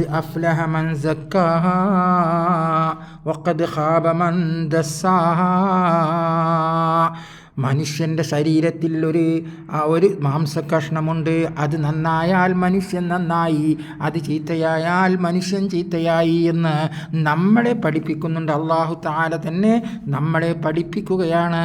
أفلح من زكاها وقد خاب من دساها മനുഷ്യൻ്റെ ശരീരത്തിൽ ഒരു ആ ഒരു മാംസകഷ്ണമുണ്ട് അത് നന്നായാൽ മനുഷ്യൻ നന്നായി അത് ചീത്തയായാൽ മനുഷ്യൻ ചീത്തയായി എന്ന് നമ്മളെ പഠിപ്പിക്കുന്നുണ്ട് അള്ളാഹു താല തന്നെ നമ്മളെ പഠിപ്പിക്കുകയാണ്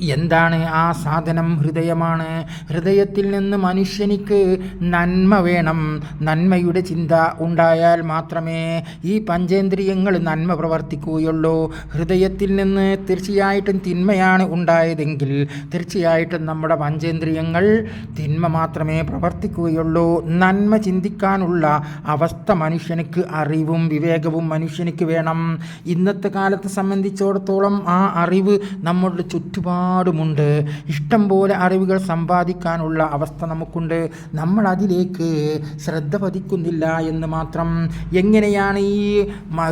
എന്താണ് ആ സാധനം ഹൃദയമാണ്? ഹൃദയത്തിൽ നിന്ന് മനുഷ്യനിക്ക് നന്മ വേണം. നന്മയുടെ ചിന്ത ഉണ്ടായാൽ മാത്രമേ ഈ പഞ്ചേന്ദ്രിയങ്ങൾ നന്മ പ്രവർത്തിക്കുകയുള്ളൂ. ഹൃദയത്തിൽ നിന്ന് തീർച്ചയായിട്ടും തിന്മയാണ് ഉണ്ടായതെങ്കിൽ തീർച്ചയായിട്ടും നമ്മുടെ പഞ്ചേന്ദ്രിയങ്ങൾ തിന്മ മാത്രമേ പ്രവർത്തിക്കുകയുള്ളൂ. നന്മ ചിന്തിക്കാനുള്ള അവസ്ഥ മനുഷ്യനിക്ക് അറിവും വിവേകവും മനുഷ്യനിക്ക് വേണം. ഇന്നത്തെ കാലത്തെ സംബന്ധിച്ചിടത്തോളം ആ അറിവ് നമ്മളുടെ ചുറ്റുപാട് ഒരുപാടുമുണ്ട്. ഇഷ്ടം പോലെ അറിവുകൾ സമ്പാദിക്കാനുള്ള അവസ്ഥ നമുക്കുണ്ട്. നമ്മൾ അതിലേക്ക് ശ്രദ്ധ പതിക്കുന്നില്ല എന്ന് മാത്രം. എങ്ങനെയാണ് ഈ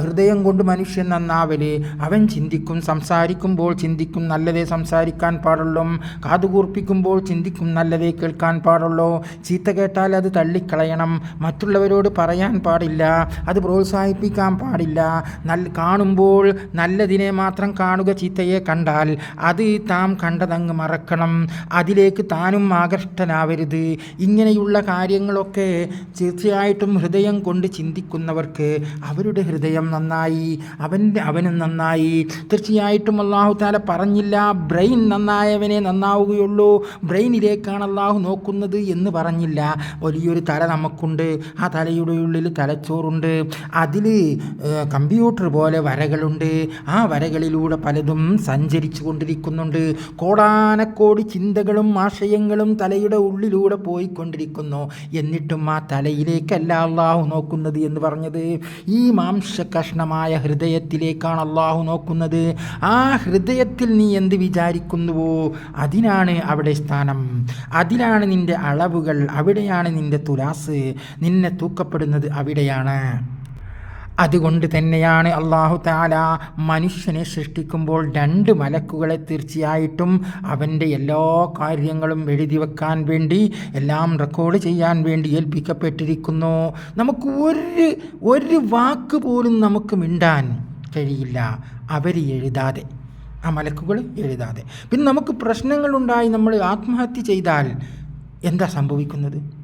ഹൃദയം കൊണ്ട് മനുഷ്യൻ നന്നാവൽ? അവൻ ചിന്തിക്കും സംസാരിക്കുമ്പോൾ ചിന്തിക്കും നല്ലതേ സംസാരിക്കാൻ പാടുള്ളൂ. കാതുകൂർപ്പിക്കുമ്പോൾ ചിന്തിക്കും നല്ലതേ കേൾക്കാൻ പാടുള്ളൂ. ചീത്ത കേട്ടാൽ അത് തള്ളിക്കളയണം. മറ്റുള്ളവരോട് പറയാൻ പാടില്ല. അത് പ്രോത്സാഹിപ്പിക്കാൻ പാടില്ല. നല്ല കാണുമ്പോൾ നല്ലതിനെ മാത്രം കാണുക ചീത്തയെ കണ്ടാൽ അത് താൻ നാം കണ്ടതങ്ങ് മറക്കണം. അതിലേക്ക് താനും ആകർഷ്ടനാവരുത് ഇങ്ങനെയുള്ള കാര്യങ്ങളൊക്കെ തീർച്ചയായിട്ടും ഹൃദയം കൊണ്ട് ചിന്തിക്കുന്നവർക്ക് അവരുടെ ഹൃദയം നന്നായി അവന്റെ അവനും നന്നായി. തീർച്ചയായിട്ടും അള്ളാഹു താല പറഞ്ഞില്ല ബ്രെയിൻ നന്നായവനെ നന്നാവുകയുള്ളൂ. ബ്രെയിനിലേക്കാണ് അള്ളാഹു നോക്കുന്നത് എന്ന് പറഞ്ഞില്ല. വലിയൊരു തല നമുക്കുണ്ട്. ആ തലയുടെ ഉള്ളിൽ തലച്ചോറുണ്ട്. അതിൽ കമ്പ്യൂട്ടർ പോലെ വരകളുണ്ട്. ആ വരകളിലൂടെ പലതും സഞ്ചരിച്ചു കൊണ്ടിരിക്കുന്നുണ്ട് കോടാനക്കോടി ചിന്തകളും ആശയങ്ങളും തലയുടെ ഉള്ളിലൂടെ പോയിക്കൊണ്ടിരിക്കുന്നു. എന്നിട്ടും ആ തലയിലേക്കല്ല അള്ളാഹു നോക്കുന്നത് എന്ന് പറഞ്ഞത്. ഈ മാംസകഷ്ണമായ ഹൃദയത്തിലേക്കാണ് അള്ളാഹു നോക്കുന്നത്. ആ ഹൃദയത്തിൽ നീ എന്ത് വിചാരിക്കുന്നുവോ? അതിനാണ് അവിടെ സ്ഥാനം. അതിലാണ് നിന്റെ അളവുകൾ. അവിടെയാണ് നിന്റെ തുലാസ്. നിന്നെ തൂക്കപ്പെടുന്നത് അവിടെയാണ്. അതുകൊണ്ട് തന്നെയാണ് അള്ളാഹു താല മനുഷ്യനെ സൃഷ്ടിക്കുമ്പോൾ രണ്ട് മലക്കുകളെ തീർച്ചയായിട്ടും അവന്റെ എല്ലാ കാര്യങ്ങളും എഴുതി വെക്കാൻ വേണ്ടി എല്ലാം റെക്കോർഡ് ചെയ്യാൻ വേണ്ടി ഏൽപ്പിക്കപ്പെട്ടിരിക്കുന്നു. നമുക്ക് ഒരു ഒരു വാക്ക് പോലും നമുക്ക് മിണ്ടാൻ കഴിയില്ല. അവർ എഴുതാതെ ആ മലക്കുകൾ എഴുതാതെ. പിന്നെ നമുക്ക് പ്രശ്നങ്ങളുണ്ടായി നമ്മൾ ആത്മഹത്യ ചെയ്താൽ എന്താ സംഭവിക്കുന്നത്?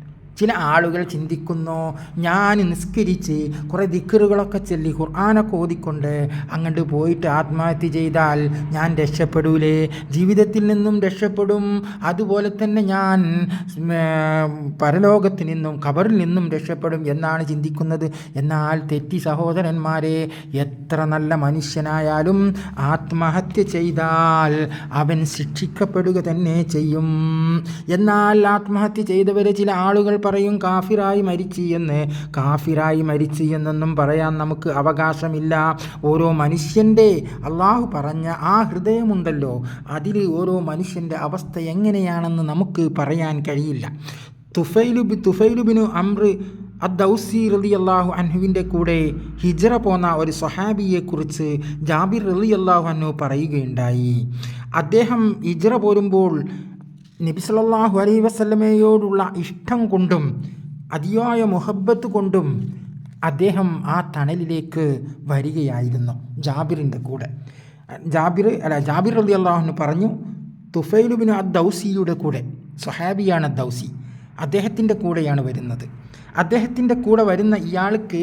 ചില ആളുകൾ ചിന്തിക്കുന്നു ഞാൻ നിസ്കരിച്ച് കുറേ ദിക്കറുകളൊക്കെ ചൊല്ലി ഖുർആാനൊക്കെ ഓതിക്കൊണ്ട് അങ്ങോട്ട് പോയിട്ട് ആത്മഹത്യ ചെയ്താൽ ഞാൻ രക്ഷപ്പെടൂലേ? ജീവിതത്തിൽ നിന്നും രക്ഷപ്പെടും. അതുപോലെ തന്നെ ഞാൻ പരലോകത്ത് നിന്നും ഖബറിൽ നിന്നും രക്ഷപ്പെടും എന്നാണ് ചിന്തിക്കുന്നത്. എന്നാൽ തെറ്റി സഹോദരന്മാരെ എത്ര നല്ല മനുഷ്യനായാലും ആത്മഹത്യ ചെയ്താൽ അവൻ ശിക്ഷിക്കപ്പെടുക തന്നെ ചെയ്യും. എന്നാൽ ആത്മഹത്യ ചെയ്തവരെ ചില ആളുകൾ പറയും കാഫിറായി മരിച്ചു എന്ന്. കാഫിറായി മരിച്ചു എന്നൊന്നും പറയാൻ നമുക്ക് അവകാശമില്ല. ഓരോ മനുഷ്യന്റെ അള്ളാഹു പറഞ്ഞ ആ ഹൃദയമുണ്ടല്ലോ അതിൽ ഓരോ മനുഷ്യന്റെ അവസ്ഥ എങ്ങനെയാണെന്ന് നമുക്ക് പറയാൻ കഴിയില്ല. തുഫൈലുബി തുഫൈലുബിനു അമ്ര അദ്ദൌസി റലി അള്ളാഹു അൻഹുവിന്റെ കൂടെ ഹിജറ പോന്ന ഒരു സ്വഹാബിയെക്കുറിച്ച് ജാബിർ റലി അള്ളാഹു അൻഹു പറയുകയുണ്ടായി. അദ്ദേഹം ഹിജറ പോരുമ്പോൾ നബി അലൈ അലൈഹി വസല്ലമയോടുള്ള ഇഷ്ടം കൊണ്ടും അതിയായ മുഹബത്ത് കൊണ്ടും അദ്ദേഹം ആ തണലിലേക്ക് വരികയായിരുന്നു ജാബിറിന്റെ കൂടെ. ജാബിർ അല്ല ജാബിർ അലി അള്ളാഹുന് പറഞ്ഞു തുഫൈലുബിന് ദൗസിയുടെ കൂടെ സുഹാബിയാണ് ദൗസി അദ്ദേഹത്തിന്റെ കൂടെയാണ് വരുന്നത്. അദ്ദേഹത്തിന്റെ കൂടെ വരുന്ന ഇയാൾക്ക്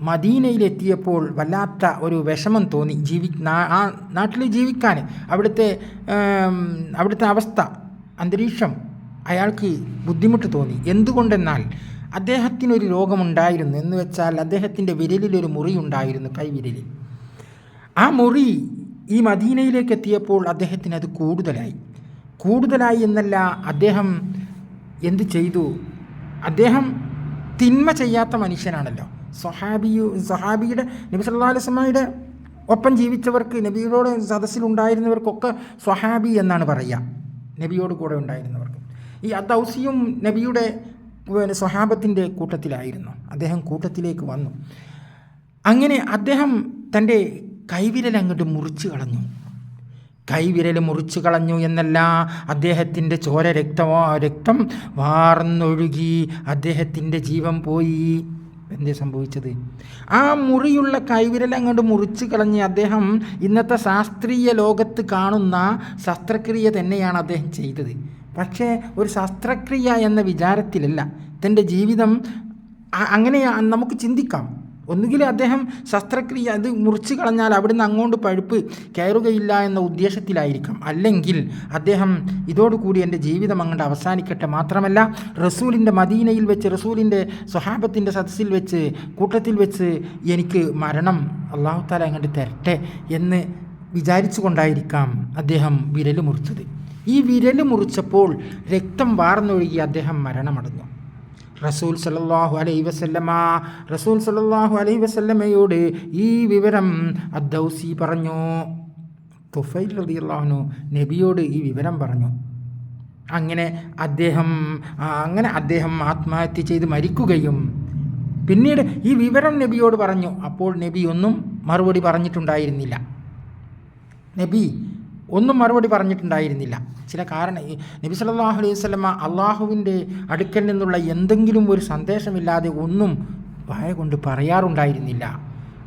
മദീനയിലെത്തിയപ്പോൾ വല്ലാത്ത ഒരു വിഷമം തോന്നി. ജീവി ആ നാട്ടിൽ ജീവിക്കാൻ അവിടുത്തെ അവിടുത്തെ അവസ്ഥ അന്തരീക്ഷം അയാൾക്ക് ബുദ്ധിമുട്ട് തോന്നി. എന്തുകൊണ്ടെന്നാൽ അദ്ദേഹത്തിനൊരു രോഗമുണ്ടായിരുന്നു. എന്ന് വെച്ചാൽ അദ്ദേഹത്തിന്റെ വിരലിലൊരു മുറി ഉണ്ടായിരുന്നു കൈവിരലിൽ. ആ മുറി ഈ മദീനയിലേക്ക് എത്തിയപ്പോൾ അദ്ദേഹത്തിന് അത് കൂടുതലായി. കൂടുതലായി എന്നല്ല അദ്ദേഹം എന്ത് ചെയ്തു? അദ്ദേഹം തിന്മ ചെയ്യാത്ത മനുഷ്യനാണല്ലോ. സൊഹാബിയു സഹാബിയുടെ നബി സല്ലാ അലൈസ്മയുടെ ഒപ്പം ജീവിച്ചവർക്ക് നബിയോട് സദസ്സിലുണ്ടായിരുന്നവർക്കൊക്കെ സ്വഹാബി എന്നാണ് പറയുക. നബിയോട് കൂടെ ഉണ്ടായിരുന്നവർക്ക്. ഈ അദൗസിയും നബിയുടെ സ്വഹാബത്തിന്റെ കൂട്ടത്തിലായിരുന്നു. അദ്ദേഹം കൂട്ടത്തിലേക്ക് വന്നു. അങ്ങനെ അദ്ദേഹം തന്റെ കൈവിരൽ അങ്ങോട്ട് മുറിച്ച് കളഞ്ഞു. കൈവിരൽ മുറിച്ചു കളഞ്ഞു എന്നല്ല അദ്ദേഹത്തിന്റെ ചോര രക്തമോ രക്തം വാർന്നൊഴുകി അദ്ദേഹത്തിന്റെ ജീവൻ പോയി. എന്തേ സംഭവിച്ചത്? ആ മുറിയുള്ള കൈവിരൽ അങ്ങോട്ട് മുറിച്ച് കളഞ്ഞ് അദ്ദേഹം ഇന്നത്തെ ശാസ്ത്രീയ ലോകത്ത് കാണുന്ന ശസ്ത്രക്രിയ തന്നെയാണ് അദ്ദേഹം ചെയ്തത്. പക്ഷേ ഒരു ശസ്ത്രക്രിയ എന്ന വിചാരത്തിലല്ല. തന്റെ ജീവിതം അങ്ങനെയാ അങ്ങനെ നമുക്ക് ചിന്തിക്കാം. ഒന്നുകിൽ അദ്ദേഹം ശസ്ത്രക്രിയ അത് മുറിച്ച് കളഞ്ഞാൽ അവിടുന്ന് അങ്ങോട്ട് പഴുപ്പ് കയറുകയില്ല എന്ന ഉദ്ദേശത്തിലായിരിക്കാം. അല്ലെങ്കിൽ അദ്ദേഹം ഇതോടുകൂടി എന്റെ ജീവിതം അങ്ങോട്ട് അവസാനിക്കട്ടെ. മാത്രമല്ല റസൂലിന്റെ മദീനയിൽ വെച്ച് റസൂലിന്റെ സ്വഹാബത്തിന്റെ സദസ്സിൽ വെച്ച് കൂട്ടത്തിൽ വെച്ച് എനിക്ക് മരണം അള്ളാഹു താല അങ്ങോട്ട് തരട്ടെ എന്ന് വിചാരിച്ചു കൊണ്ടായിരിക്കാം അദ്ദേഹം വിരൽ മുറിച്ചത്. ഈ വിരൽ മുറിച്ചപ്പോൾ രക്തം വാർന്നൊഴുകി അദ്ദേഹം മരണമടഞ്ഞു. റസൂൽ സല്ലല്ലാഹു അലൈ വസല്ലമ റസൂൽ സല്ലല്ലാഹു അലൈ വസല്ലമയോട് ഈ വിവരം അദ്ദൗസി പറഞ്ഞു. തുഫൈൽ റളിയല്ലാഹു നബിയോട് ഈ വിവരം പറഞ്ഞു. അങ്ങനെ അദ്ദേഹം അങ്ങനെ അദ്ദേഹം ആത്മഹത്യ ചെയ്ത് മരിക്കുകയും പിന്നീട് ഈ വിവരം നബിയോട് പറഞ്ഞു. അപ്പോൾ നബി ഒന്നും മറുപടി പറഞ്ഞിട്ടുണ്ടായിരുന്നില്ല. നബി ഒന്നും മറുപടി പറഞ്ഞിട്ടുണ്ടായിരുന്നില്ല. ചില കാരണം ഈ നബി സല്ലല്ലാഹു അലൈഹി വസല്ലമ അള്ളാഹുവിന്റെ അടുക്കൽ നിന്നുള്ള എന്തെങ്കിലും ഒരു സന്ദേശമില്ലാതെ ഒന്നും വായ കൊണ്ട് പറയാറുണ്ടായിരുന്നില്ല.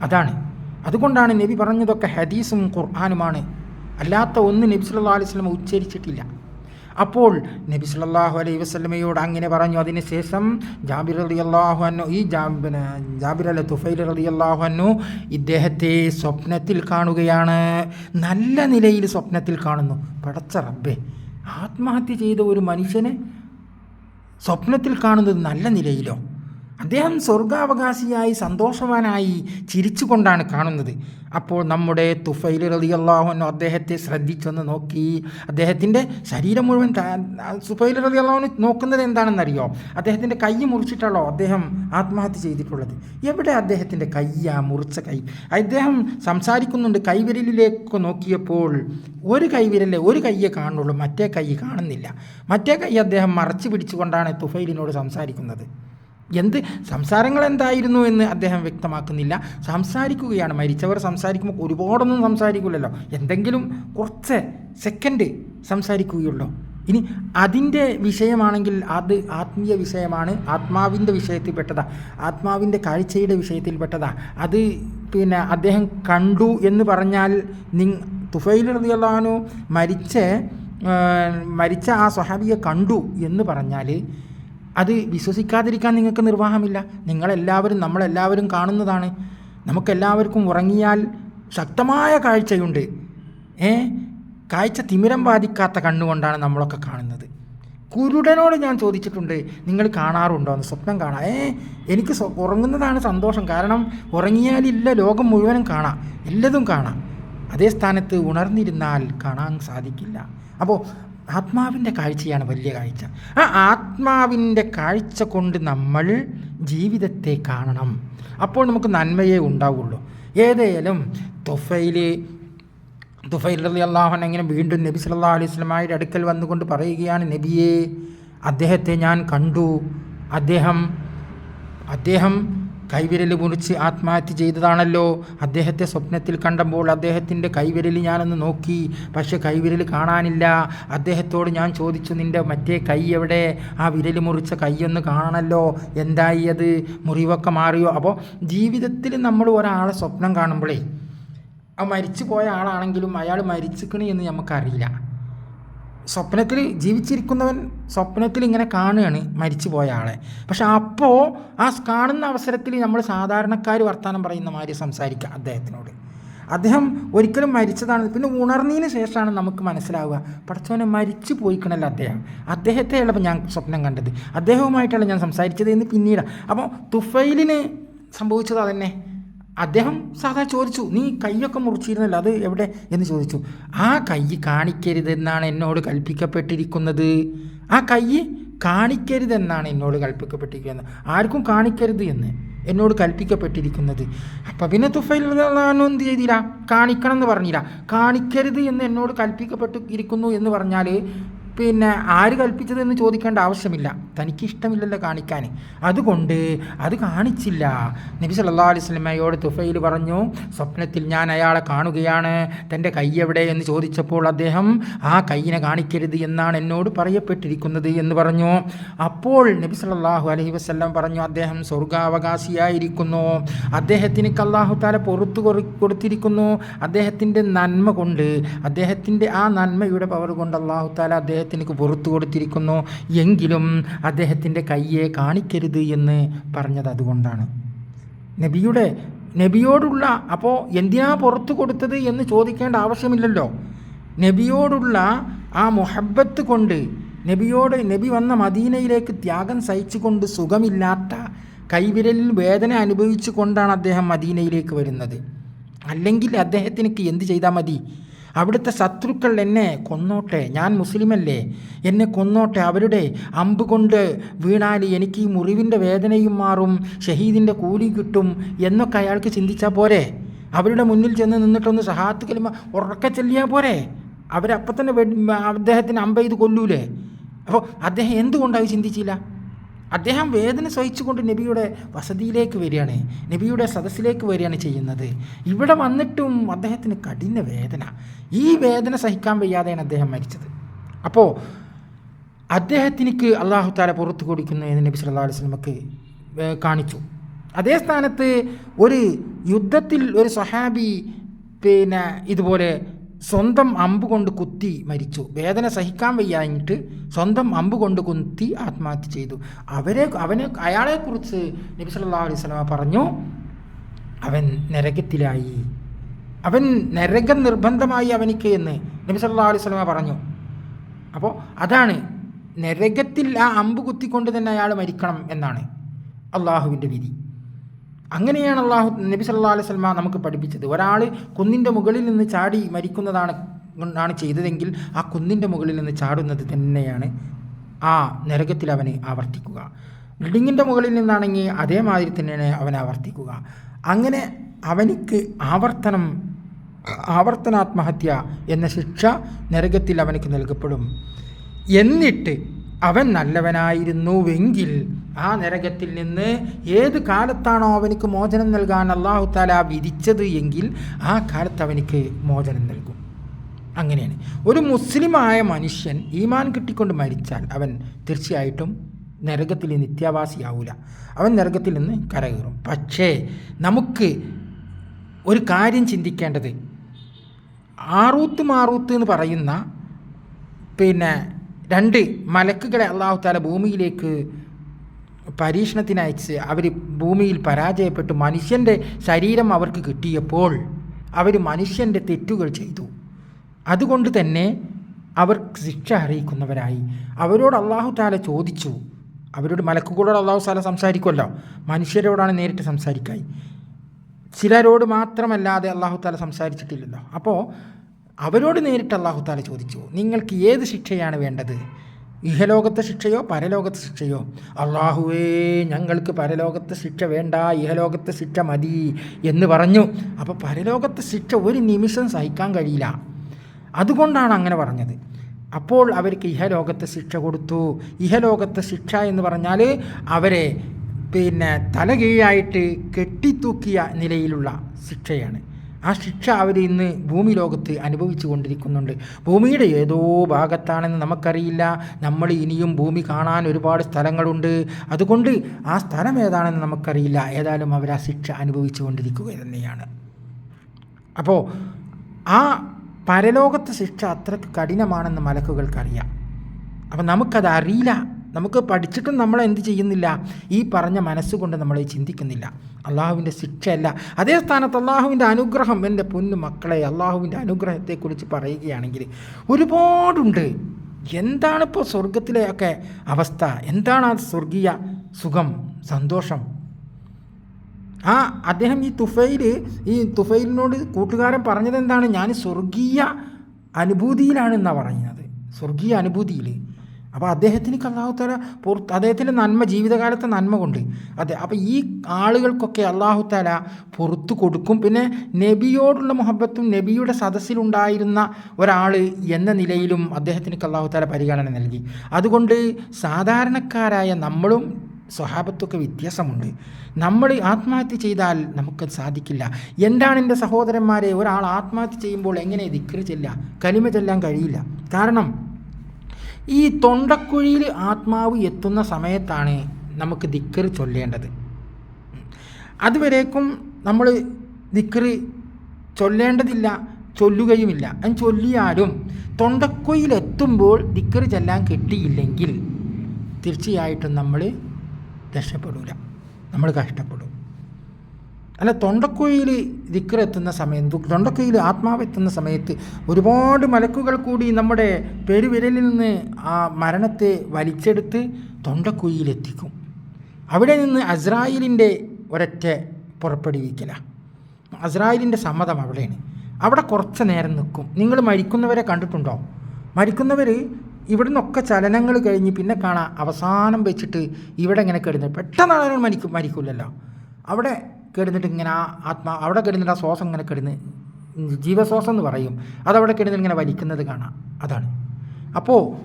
അതാണ്. അതുകൊണ്ടാണ് നബി പറഞ്ഞതൊക്കെ ഹദീസും ഖുർആാനുമാണ്. അല്ലാത്ത ഒന്ന് നബി സല്ലാ അലൈഹി വസല്ലമ ഉച്ചരിച്ചിട്ടില്ല. അപ്പോൾ നബി സല്ലാഹു അലൈഹി വസ്ലമയോട് അങ്ങനെ പറഞ്ഞു. അതിനുശേഷം ജാബിർ അലി അള്ളാഹു അൻഹു ഈ ജാബിർ അല്ല തുഫൈൽ റളിയല്ലാഹു അൻഹു ഇദ്ദേഹത്തെ സ്വപ്നത്തിൽ കാണുകയാണ്. നല്ല നിലയിൽ സ്വപ്നത്തിൽ കാണുന്നു. പടച്ച റബ്ബേ ആത്മഹത്യ ചെയ്ത ഒരു മനുഷ്യനെ സ്വപ്നത്തിൽ കാണുന്നത് നല്ല നിലയിലോ? അദ്ദേഹം സ്വർഗാവകാശിയായി സന്തോഷവാനായി ചിരിച്ചുകൊണ്ടാണ് കാണുന്നത്. അപ്പോൾ നമ്മുടെ തുഫൈൽ റളിയല്ലാഹുവിനു അദ്ദേഹത്തെ ശ്രദ്ധിച്ചൊന്ന് നോക്കി. അദ്ദേഹത്തിന്റെ ശരീരം മുഴുവൻ തുഫൈൽ റതിയല്ലാഹുന് നോക്കുന്നത് എന്താണെന്നറിയോ? അദ്ദേഹത്തിന്റെ കൈ മുറിച്ചിട്ടാണോ അദ്ദേഹം ആത്മഹത്യ ചെയ്തിട്ടുള്ളത്? എവിടെ അദ്ദേഹത്തിന്റെ കയ്യാ മുറിച്ച കൈ. അദ്ദേഹം സംസാരിക്കുന്നുണ്ട് കൈവിരലിലേക്ക് നോക്കിയപ്പോൾ ഒരു കൈവിരലെ ഒരു കയ്യെ കാണുള്ളൂ മറ്റേ കൈ കാണുന്നില്ല. മറ്റേ കൈ അദ്ദേഹം മറച്ചു പിടിച്ചുകൊണ്ടാണ് തുഫൈലിനോട് സംസാരിക്കുന്നത്. എന്ത് സംസാരങ്ങൾ എന്തായിരുന്നു എന്ന് അദ്ദേഹം വ്യക്തമാക്കുന്നില്ല. സംസാരിക്കുകയാണ്. മരിച്ചവർ സംസാരിക്കുമ്പോൾ ഒരുപാടൊന്നും സംസാരിക്കില്ലല്ലോ എന്തെങ്കിലും കുറച്ച് സെക്കൻഡ് സംസാരിക്കുകയുള്ളൂ. ഇനി അതിന്റെ വിഷയമാണെങ്കിൽ അത് ആത്മീയ വിഷയമാണ്. ആത്മാവിന്റെ വിഷയത്തിൽപ്പെട്ടതാ ആത്മാവിന്റെ കാഴ്ചയുടെ വിഷയത്തിൽപ്പെട്ടതാ അത് പിന്നെ അദ്ദേഹം കണ്ടു എന്ന് പറഞ്ഞാൽ നി തുഫൈൽ റളിയല്ലാഹു മരിച്ച മരിച്ച ആ സ്വഹാബിയെ കണ്ടു എന്ന് പറഞ്ഞാൽ അത് വിശ്വസിക്കാതിരിക്കാൻ നിങ്ങൾക്ക് നിർവാഹമില്ല. നിങ്ങളെല്ലാവരും നമ്മളെല്ലാവരും കാണുന്നതാണ്. നമുക്കെല്ലാവർക്കും ഉറങ്ങിയാൽ ശക്തമായ കാഴ്ചയുണ്ട്. ഏ? കാഴ്ച തിമിരം ബാധിക്കാത്ത കണ്ണുകൊണ്ടാണ് നമ്മളൊക്കെ കാണുന്നത്. കുരുടനോട് ഞാൻ ചോദിച്ചിട്ടുണ്ട് നിങ്ങൾ കാണാറുണ്ടോ? എന്ന്. സ്വപ്നം കാണാം. ഏ? എനിക്ക് ഉറങ്ങുന്നതാണ് സന്തോഷം. കാരണം ഉറങ്ങിയാലില്ല ലോകം മുഴുവനും കാണാം. എല്ലതും കാണാം. അതേ സ്ഥാനത്ത് ഉണർന്നിരുന്നാൽ കാണാൻ സാധിക്കില്ല. അപ്പോൾ ആത്മാവിന്റെ കാഴ്ചയാണ് വലിയ കാഴ്ച. ആ ആത്മാവിന്റെ കാഴ്ച കൊണ്ട് നമ്മൾ ജീവിതത്തെ കാണണം. അപ്പോൾ നമുക്ക് നന്മയേ ഉണ്ടാവുള്ളൂ. ഏതായാലും തൊഫയിൽ തുഫൈൽ അലി അള്ളാഹൻ എങ്ങനെ വീണ്ടും നബി സല്ലാ അലൈഹി വസല്ലമയുടെ അടുക്കൽ വന്നുകൊണ്ട് പറയുകയാണ് നബിയെ അദ്ദേഹത്തെ ഞാൻ കണ്ടു. അദ്ദേഹം അദ്ദേഹം കൈവിരൽ മുറിച്ച് ആത്മഹത്യ ചെയ്തതാണല്ലോ. അദ്ദേഹത്തെ സ്വപ്നത്തിൽ കണ്ടപ്പോൾ അദ്ദേഹത്തിന്റെ കൈവിരൽ ഞാനൊന്ന് നോക്കി. പക്ഷെ കൈവിരൽ കാണാനില്ല. അദ്ദേഹത്തോട് ഞാൻ ചോദിച്ചു നിന്റെ മറ്റേ കൈ എവിടെ? ആ വിരൽ മുറിച്ച കൈയൊന്ന് കാണണമല്ലോ എന്തായി അത്? മുറിവൊക്കെ മാറിയോ? അപ്പോൾ ജീവിതത്തിൽ നമ്മൾ ഒരാളെ സ്വപ്നം കാണുമ്പോഴേ ആ മരിച്ചു പോയ ആളാണെങ്കിലും അയാൾ മരിച്ചിക്കണി എന്ന് നമുക്കറിയില്ല. സ്വപ്നത്തിൽ ജീവിച്ചിരിക്കുന്നവൻ സ്വപ്നത്തിൽ ഇങ്ങനെ കാണുകയാണ് മരിച്ചു പോയ ആളെ. പക്ഷെ അപ്പോൾ ആ കാണുന്ന അവസരത്തിൽ നമ്മൾ സാധാരണക്കാർ വർത്തമാനം പറയുന്ന മാതിരി സംസാരിക്കുക അദ്ദേഹത്തിനോട്. അദ്ദേഹം ഒരിക്കലും മരിച്ചതാണ്. പിന്നെ ഉണർന്നതിന് ശേഷമാണ് നമുക്ക് മനസ്സിലാവുക പടച്ചോനെ മരിച്ചു പോയിക്കണല്ലോ അദ്ദേഹം. അദ്ദേഹത്തെയുള്ളപ്പോൾ ഞാൻ സ്വപ്നം കണ്ടത്. അദ്ദേഹവുമായിട്ടാണ് ഞാൻ സംസാരിച്ചത് എന്ന് പിന്നീട്. അപ്പോൾ തുഫൈലിന് സംഭവിച്ചത് അതന്നെ. അദ്ദേഹം സാധാ ചോദിച്ചു നീ കൈയൊക്കെ മുറിച്ചിരുന്നല്ലോ അത് എവിടെ? എന്ന് ചോദിച്ചു. ആ കൈ കാണിക്കരുതെന്നാണ് എന്നോട് കൽപ്പിക്കപ്പെട്ടിരിക്കുന്നത്. ആ കൈ കാണിക്കരുതെന്നാണ് എന്നോട് കൽപ്പിക്കപ്പെട്ടിരിക്കുന്നത്. ആർക്കും കാണിക്കരുത് എന്ന് എന്നോട് കൽപ്പിക്കപ്പെട്ടിരിക്കുന്നത്. അപ്പം പിന്നെ തുഫൈൽ എന്ത് ചെയ്തില്ല കാണിക്കണം എന്ന് പറഞ്ഞില്ല കാണിക്കരുത് എന്ന് എന്നോട് കൽപ്പിക്കപ്പെട്ടിരിക്കുന്നു എന്ന് പറഞ്ഞാൽ പിന്നെ ആര് കൽപ്പിച്ചതെന്ന് ചോദിക്കേണ്ട ആവശ്യമില്ല. തനിക്ക് ഇഷ്ടമില്ലല്ലോ കാണിക്കാൻ. അതുകൊണ്ട് അത് കാണിച്ചില്ല. നബി സല്ലാ അലൈഹി സ്വലമയോട് തുഫയിൽ പറഞ്ഞു സ്വപ്നത്തിൽ ഞാൻ അയാളെ കാണുകയാണ്. തന്റെ കൈ എവിടെ എന്ന് ചോദിച്ചപ്പോൾ അദ്ദേഹം ആ കൈയിനെ കാണിക്കരുത് എന്നാണ് എന്നോട് പറയപ്പെട്ടിരിക്കുന്നത് എന്ന് പറഞ്ഞു. അപ്പോൾ നബി സല്ലല്ലാഹു അലഹി വസ്ല്ലാം പറഞ്ഞു അദ്ദേഹം സ്വർഗാവകാശിയായിരിക്കുന്നു. അദ്ദേഹത്തിന് അള്ളാഹു താല പുറത്തു കൊടുത്തിരിക്കുന്നു. അദ്ദേഹത്തിന്റെ നന്മ കൊണ്ട് അദ്ദേഹത്തിന്റെ ആ നന്മയുടെ പവർ കൊണ്ട് അള്ളാഹു താല അദ്ദേഹത്തിന് പുറത്തു കൊടുത്തിരിക്കുന്നു. എങ്കിലും അദ്ദേഹത്തിന്റെ കയ്യെ കാണിക്കരുത് എന്ന് പറഞ്ഞത് അതുകൊണ്ടാണ്. നബിയുടെ നബിയോടുള്ള അപ്പോൾ എന്തിനാ പുറത്തു കൊടുത്തത് എന്ന് ചോദിക്കേണ്ട ആവശ്യമില്ലല്ലോ. നബിയോടുള്ള ആ മുഹബത്ത് കൊണ്ട് നബിയോട് നബി വന്ന മദീനയിലേക്ക് ത്യാഗം സഹിച്ചുകൊണ്ട് സുഖമില്ലാത്ത കൈവിരലിൽ വേദന അനുഭവിച്ചു കൊണ്ടാണ് അദ്ദേഹം മദീനയിലേക്ക് വരുന്നത്. അല്ലെങ്കിൽ അദ്ദേഹത്തിനക്ക് എന്ത് ചെയ്താൽ മതി? അവിടുത്തെ ശത്രുക്കൾ എന്നെ കൊന്നോട്ടെ. ഞാൻ മുസ്ലിമല്ലേ? എന്നെ കൊന്നോട്ടെ. അവരുടെ അമ്പ് കൊണ്ട് വീണാൽ എനിക്ക് ഈ മുറിവിന്റെ വേദനയും മാറും. ഷഹീദിന്റെ കൂലി കിട്ടും എന്നൊക്കെ അയാൾക്ക് ചിന്തിച്ചാൽ പോരെ? അവരുടെ മുന്നിൽ ചെന്ന് നിന്നിട്ടൊന്ന് സഹാത്ത് കലിമ ഉറക്കെ ചെല്ലിയാൽ പോരെ? അവരപ്പം തന്നെ അദ്ദേഹത്തിന് അമ്പ ഇത് കൊല്ലൂലേ? അപ്പോൾ അദ്ദേഹം എന്തുകൊണ്ടാണ് ചിന്തിച്ചില്ല? അദ്ദേഹം വേദന സഹിച്ചുകൊണ്ട് നബിയുടെ വസതിയിലേക്ക് വരികയാണ് നബിയുടെ സദസ്സിലേക്ക് വരികയാണ് ചെയ്യുന്നത്. ഇവിടെ വന്നിട്ടും അദ്ദേഹത്തിന് കഠിന വേദന. ഈ വേദന സഹിക്കാൻ വയ്യാതെയാണ് അദ്ദേഹം മരിച്ചത്. അപ്പോൾ അദ്ദേഹത്തിനിക്ക് അള്ളാഹു താല പുറത്തു കൊടുക്കുന്നു എന്ന് നബി സല്ലാ അലൈഹി സ്വലമക്ക് കാണിച്ചു. അതേ സ്ഥാനത്ത് ഒരു യുദ്ധത്തിൽ ഒരു സഹാബി പിന്നെ ഇതുപോലെ സ്വന്തം അമ്പ് കൊണ്ട് കുത്തി മരിച്ചു. വേദന സഹിക്കാൻ വയ്യാഞ്ഞിട്ട് സ്വന്തം അമ്പ് കൊണ്ട് കുത്തി ആത്മഹത്യ ചെയ്തു. അവരെ അവനെ അയാളെക്കുറിച്ച് നബി സല്ലാ അലൈഹി സ്വലാമ പറഞ്ഞു അവൻ നരകത്തിലായി. അവൻ നരകം നിർബന്ധമായി അവനിക്ക് എന്ന് നബി സല്ലാ അലൈഹി സ്വലാമ പറഞ്ഞു. അപ്പോൾ അതാണ് നരകത്തിൽ ആ അമ്പ് കുത്തിക്കൊണ്ട് തന്നെ അയാൾ മരിക്കണം എന്നാണ് അള്ളാഹുവിന്റെ വിധി. അങ്ങനെയാണ് അള്ളാഹു നബി സല്ലാ അലൈഹി സ്വലമ നമുക്ക് പഠിപ്പിച്ചത്. ഒരാൾ കുന്നിന്റെ മുകളിൽ നിന്ന് ചാടി മരിക്കുന്നതാണ് ആണ് ചെയ്തതെങ്കിൽ ആ കുന്നിന്റെ മുകളിൽ നിന്ന് ചാടുന്നത് തന്നെയാണ് ആ നരകത്തിൽ അവന് ആവർത്തിക്കുക. ബിൽഡിങ്ങിന്റെ മുകളിൽ നിന്നാണെങ്കിൽ അതേമാതിരി തന്നെയാണ് അവൻ ആവർത്തിക്കുക. അങ്ങനെ അവനിക്ക് ആവർത്തനം ആവർത്തനാത്മഹത്യ എന്ന ശിക്ഷ നരകത്തിൽ അവനക്ക് നൽകപ്പെടും. എന്നിട്ട് അവൻ നല്ലവനായിരുന്നുവെങ്കിൽ ആ നരകത്തിൽ നിന്ന് ഏത് കാലത്താണോ അവനിക്ക് മോചനം നൽകാൻ അള്ളാഹു താല വിധിച്ചത് എങ്കിൽ ആ കാലത്ത് അവനിക്ക് മോചനം നൽകും. അങ്ങനെയാണ്. ഒരു മുസ്ലിമായ മനുഷ്യൻ ഈമാൻ കിട്ടിക്കൊണ്ട് മരിച്ചാൽ അവൻ തീർച്ചയായിട്ടും നരകത്തിൽ നിത്യാവാസിയാവൂല. അവൻ നരകത്തിൽ നിന്ന് കരകയറും. പക്ഷേ നമുക്ക് ഒരു കാര്യം ചിന്തിക്കേണ്ടത്. ആറൂത്ത് മാറൂത്ത് എന്ന് പറയുന്ന പിന്നെ രണ്ട് മലക്കുകളെ അള്ളാഹു താല ഭൂമിയിലേക്ക് പരീക്ഷണത്തിനയച്ച് അവർ ഭൂമിയിൽ പരാജയപ്പെട്ടു. മനുഷ്യന്റെ ശരീരം അവർക്ക് കിട്ടിയപ്പോൾ അവർ മനുഷ്യന്റെ തെറ്റുകൾ ചെയ്തു. അതുകൊണ്ട് തന്നെ അവർ ശിക്ഷ അറിയിക്കുന്നവരായി അവരോട് അള്ളാഹു താല ചോദിച്ചു. അവരോട് മലക്കുകളോട് അള്ളാഹു താല സംസാരിക്കുമല്ലോ. മനുഷ്യരോടാണ് നേരിട്ട് സംസാരിക്കായി. ചിലരോട് മാത്രമല്ലാതെ അള്ളാഹു താല സംസാരിച്ചിട്ടില്ലല്ലോ. അപ്പോൾ അവരോട് നേരിട്ട് അള്ളാഹു താല ചോദിച്ചു നിങ്ങൾക്ക് ഏത് ശിക്ഷയാണ് വേണ്ടത്? ഇഹലോകത്തെ ശിക്ഷയോ പരലോകത്തെ ശിക്ഷയോ? അള്ളാഹുവേ ഞങ്ങൾക്ക് പരലോകത്തെ ശിക്ഷ വേണ്ട ഇഹലോകത്തെ ശിക്ഷ മതി എന്ന് പറഞ്ഞു. അപ്പോൾ പരലോകത്തെ ശിക്ഷ ഒരു നിമിഷം സഹിക്കാൻ കഴിയില്ല. അതുകൊണ്ടാണ് അങ്ങനെ പറഞ്ഞത്. അപ്പോൾ അവർക്ക് ഇഹലോകത്തെ ശിക്ഷ കൊടുത്തു. ഇഹലോകത്തെ ശിക്ഷ എന്ന് പറഞ്ഞാൽ അവരെ പിന്നെ തലകീഴായിട്ട് കെട്ടിത്തൂക്കിയ നിലയിലുള്ള ശിക്ഷയാണ്. ആ ശിക്ഷ അവർ ഇന്ന് ഭൂമി ലോകത്ത് അനുഭവിച്ചു കൊണ്ടിരിക്കുന്നുണ്ട്. ഭൂമിയുടെ ഏതോ ഭാഗത്താണെന്ന് നമുക്കറിയില്ല. നമ്മൾ ഇനിയും ഭൂമി കാണാൻ ഒരുപാട് സ്ഥലങ്ങളുണ്ട്. അതുകൊണ്ട് ആ സ്ഥലം ഏതാണെന്ന് നമുക്കറിയില്ല. ഏതായാലും അവർ ആ ശിക്ഷ അനുഭവിച്ചു കൊണ്ടിരിക്കുക തന്നെയാണ്. അപ്പോൾ ആ പരലോകത്തെ ശിക്ഷ അത്ര കഠിനമാണെന്ന് മലക്കുകൾക്കറിയാം. അപ്പം നമുക്കത് അറിയില്ല. നമുക്ക് പഠിച്ചിട്ടും നമ്മൾ എന്ത് ചെയ്യുന്നില്ല? ഈ പറഞ്ഞ മനസ്സുകൊണ്ട് നമ്മൾ ചിന്തിക്കുന്നില്ല. അള്ളാഹുവിന്റെ ശിക്ഷയല്ല. അതേ സ്ഥാനത്ത് അള്ളാഹുവിന്റെ അനുഗ്രഹം എന്റെ പൊന്നു മക്കളെ അള്ളാഹുവിന്റെ അനുഗ്രഹത്തെക്കുറിച്ച് പറയുകയാണെങ്കിൽ ഒരുപാടുണ്ട്. എന്താണിപ്പോൾ സ്വർഗത്തിലെയൊക്കെ അവസ്ഥ? എന്താണ് ആ സ്വർഗീയ സുഖം സന്തോഷം? ആ അദ്ദേഹം ഈ തുഫയിൽ ഈ തുഫയിലിനോട് കൂട്ടുകാരൻ പറഞ്ഞത് എന്താണ് ഞാൻ സ്വർഗീയ അനുഭൂതിയിലാണെന്നാണ് പറയുന്നത്. സ്വർഗീയ അനുഭൂതിയിൽ. അപ്പോൾ അദ്ദേഹത്തിന് അള്ളാഹുത്താല പുറത്ത് അദ്ദേഹത്തിന്റെ നന്മ ജീവിതകാലത്തെ നന്മ കൊണ്ട്. അതെ അപ്പോൾ ഈ ആളുകൾക്കൊക്കെ അള്ളാഹുത്താല പുറത്തു കൊടുക്കും. പിന്നെ നബിയോടുള്ള മുഹബത്തും നബിയുടെ സദസ്സിലുണ്ടായിരുന്ന ഒരാൾ എന്ന നിലയിലും അദ്ദേഹത്തിന് അള്ളാഹുത്താല പരിഗണന നൽകി. അതുകൊണ്ട് സാധാരണക്കാരായ നമ്മളും സ്വഭാവത്തൊക്കെ വ്യത്യാസമുണ്ട്. നമ്മൾ ആത്മഹത്യ ചെയ്താൽ നമുക്കത് സാധിക്കില്ല. എന്താണ് എന്റെ സഹോദരന്മാരെ? ഒരാൾ ആത്മഹത്യ ചെയ്യുമ്പോൾ എങ്ങനെ ദിക്കറ് ചെല്ലുക? കലിമ ചെല്ലാൻ കഴിയില്ല. കാരണം ഈ തൊണ്ടക്കുഴിയിൽ ആത്മാവ് എത്തുന്ന സമയത്താണ് നമുക്ക് ദിക്കറ് ചൊല്ലേണ്ടത്. അതുവരേക്കും നമ്മൾ ദിക്കറ് ചൊല്ലേണ്ടതില്ല ചൊല്ലുകയുമില്ല. അത് ചൊല്ലിയാലും തൊണ്ടക്കുഴിയിലെത്തുമ്പോൾ ദിക്കറ് ചെല്ലാൻ കിട്ടിയില്ലെങ്കിൽ തീർച്ചയായിട്ടും നമ്മൾ രക്ഷപ്പെടില്ല നമ്മൾ കഷ്ടപ്പെടും. അല്ല തൊണ്ടക്കുഴിയിൽ ദിക്കറെത്തുന്ന സമയം തൊണ്ടക്കുഴിയിൽ ആത്മാവ് എത്തുന്ന സമയത്ത് ഒരുപാട് മലക്കുകൾ കൂടി നമ്മുടെ പെരുവിരലിൽ നിന്ന് ആ മരണത്തെ വലിച്ചെടുത്ത് തൊണ്ടക്കുഴിയിലെത്തിക്കും അവിടെ നിന്ന് അസ്രായിലിന്റെ ഒരൊറ്റ പുറപ്പെടുവിക്കല. അസ്രായിലിന്റെ സമ്മതം അവിടെയാണ്. അവിടെ കുറച്ച് നേരം നിൽക്കും. നിങ്ങൾ മരിക്കുന്നവരെ കണ്ടിട്ടുണ്ടോ? മരിക്കുന്നവർ ഇവിടെ നിന്നൊക്കെ ചലനങ്ങൾ കഴിഞ്ഞ് പിന്നെ കാണാം അവസാനം വെച്ചിട്ട് ഇവിടെ ഇങ്ങനെ കിടന്ന് പെട്ടെന്ന് മരിക്കും മരിക്കില്ലല്ലോ അവിടെ കിടന്നിട്ട് ഇങ്ങനെ ആ ആത്മാ അവിടെ കിടന്നിട്ട് ആ ശ്വാസം ഇങ്ങനെ കിടന്ന് ജീവശ്വാസം എന്ന് പറയും. അതവിടെ കിടന്നിട്ട് ഇങ്ങനെ വലിക്കുന്നത് കാണാം. അതാണ്. അപ്പോൾ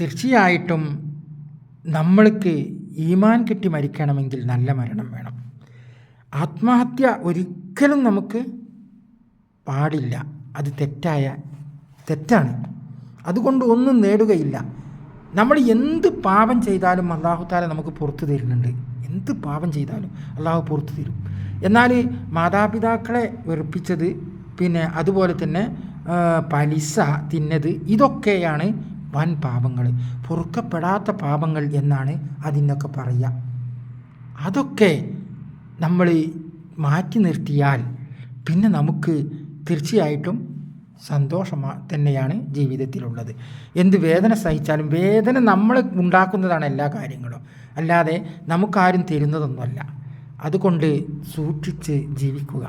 തീർച്ചയായിട്ടും നമ്മൾക്ക് ഈമാൻ കിട്ടി മരിക്കണമെങ്കിൽ നല്ല മരണം വേണം. ആത്മഹത്യ ഒരിക്കലും നമുക്ക് പാടില്ല. അത് തെറ്റായ തെറ്റാണ്. അതുകൊണ്ട് ഒന്നും നേടുകയില്ല. നമ്മൾ എന്ത് പാപം ചെയ്താലും അള്ളാഹുത്താല നമുക്ക് പുറത്തു തരുന്നുണ്ട്. എന്ത് പാപം ചെയ്താലും അള്ളാഹു പുറത്തു തരും. എന്നാൽ മാതാപിതാക്കളെ വെറുപ്പിച്ചത് പിന്നെ അതുപോലെ തന്നെ പലിശ തിന്നത് ഇതൊക്കെയാണ് വൻ പാപങ്ങൾ. പൊറുക്കപ്പെടാത്ത പാപങ്ങൾ എന്നാണ് അതിനൊക്കെ പറയുക. അതൊക്കെ നമ്മൾ മാറ്റി നിർത്തിയാൽ പിന്നെ നമുക്ക് തീർച്ചയായിട്ടും സന്തോഷമാ തന്നെയാണ് ജീവിതത്തിലുള്ളത്. എന്ത് വേദന സഹിച്ചാലും വേദന നമ്മൾ ഉണ്ടാക്കുന്നതാണ് എല്ലാ കാര്യങ്ങളും. അല്ലാതെ നമുക്കാരും തരുന്നതൊന്നുമല്ല. അതുകൊണ്ട് സൂക്ഷിച്ച് ജീവിക്കുക.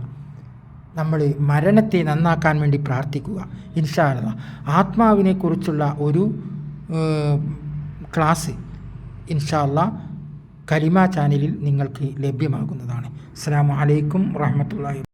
നമ്മൾ മരണത്തെ നന്നാക്കാൻ വേണ്ടി പ്രാർത്ഥിക്കുക. ഇൻഷാല്ല ആത്മാവിനെക്കുറിച്ചുള്ള ഒരു ക്ലാസ് ഇൻഷാല്ല കലിമ ചാനലിൽ നിങ്ങൾക്ക് ലഭ്യമാകുന്നതാണ്. അസ്സാം വലൈക്കും വാഹമത്തല്ലാ